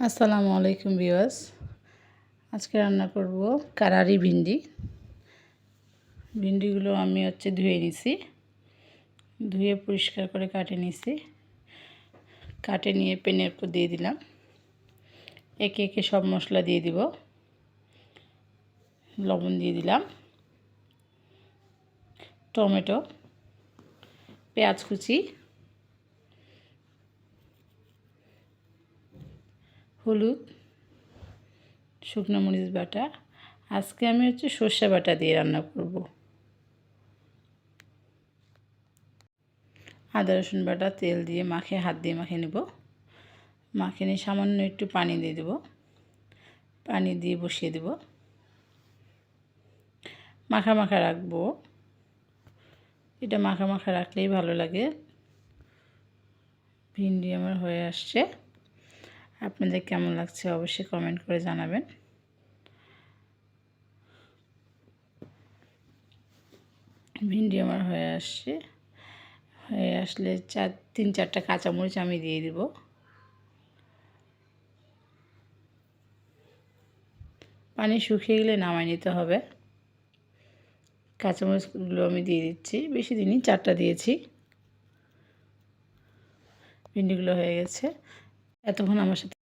আসসালামু আলাইকুম বিওয়াস আজকে রান্না করব কারারি ভিন্ডি। ভিন্ডিগুলো আমি হচ্ছে ধুয়ে নিছি। ধুয়ে পরিষ্কার করে কাটে নিছি। কাটে নিয়ে পেনের উপর দিয়ে দিলাম। একে একে সব মশলা দিয়ে দিব। লবণ দিয়ে দিলাম। টমেটো, পেঁয়াজ কুচি হলুদ, শুকনো মরিচ বাটা। আজকে আমি হচ্ছে সর্ষে বাটা দিয়ে রান্না করব। আদা, রসুন বাটা, তেল দিয়ে মাখে হাত দিয়ে মাখে নেব। মাখে নিয়ে সামান্য একটু পানি দিয়ে দেব। পানি দিয়ে বসিয়ে দেব। মাখা মাখা রাখব। এটা মাখা মাখা রাখলেই ভালো লাগে। ভিন্ডি আমার হয়ে আসছে। আপনাদের কেমন লাগছে অবশ্যই কমেন্ট করে জানাবেন। ভিন্ডি আমার হয়ে আসছে। হয়ে আসলে চার, তিন চারটা কাঁচামরিচ আমি দিয়ে দিব। পানি শুকিয়ে গেলে নামাই নিতে হবে। কাঁচামরিচগুলো আমি দিয়ে দিচ্ছি। বেশি দিনই চারটা দিয়েছি। ভিন্ডিগুলো হয়ে গেছে। এতক্ষণ আমার সাথে